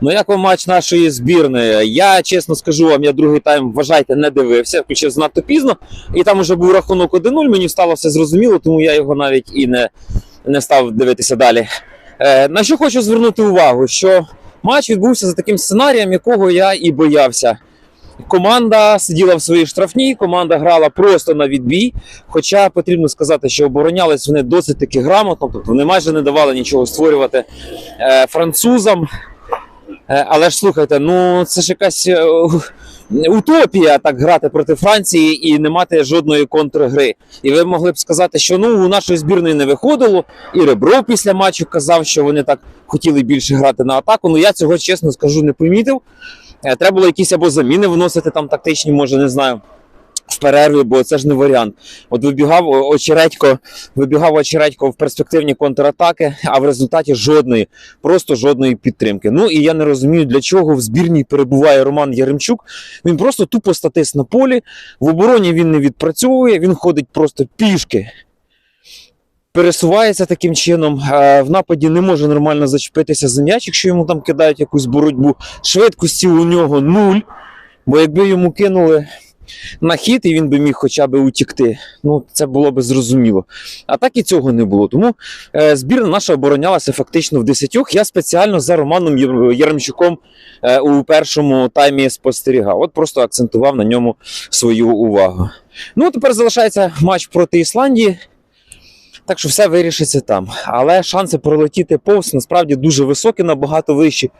Ну, як вам матч нашої збірної? Я чесно скажу вам, я другий тайм вважайте не дивився, включив занадто пізно, і там уже був рахунок 1-0. Мені стало все зрозуміло, тому я його навіть і не, не став дивитися далі. Е, на що хочу звернути увагу, що матч відбувся за таким сценарієм, якого я і боявся. Команда сиділа в своїй штрафній, команда грала просто на відбій. Хоча потрібно сказати, що оборонялись вони досить таки грамотно, тобто вони майже не давали нічого створювати е, французам. Е, але ж слухайте, ну це ж якась е, утопія так грати проти Франції і не мати жодної контргри. І ви могли б сказати, що ну у нашої збірної не виходило. І Ребров після матчу казав, що вони так хотіли більше грати на атаку. Ну я цього чесно скажу, не помітив. Е, Треба було якісь або заміни вносити там тактичні, може, не знаю. В перерві, бо це ж не варіант. От вибігав очередько, вибігав очередько в перспективні контратаки, а в результаті жодної, просто жодної підтримки. Ну і я не розумію, для чого в збірній перебуває Роман Яремчук. Він просто тупо статис на полі. В обороні він не відпрацьовує, він ходить просто пішки. Пересувається таким чином, е, в нападі не може нормально зачепитися за м'яч, якщо йому там кидають якусь боротьбу. Швидкості у нього нуль. Бо якби йому кинули на хід, і він би міг хоча б утікти. Ну, це було б зрозуміло. А так і цього не було. Тому е, збірна наша оборонялася фактично в десятьох. Я спеціально за Романом Яремчуком е, у першому таймі спостерігав. От просто акцентував на ньому свою увагу. Ну, тепер залишається матч проти Ісландії. Так що все вирішиться там. Але шанси пролетіти повз насправді дуже високі, набагато вищі,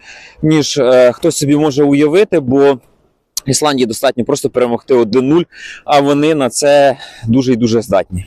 ніж е, хтось собі може уявити, бо Ісландії достатньо просто перемогти 1-0, а вони на це дуже і дуже здатні.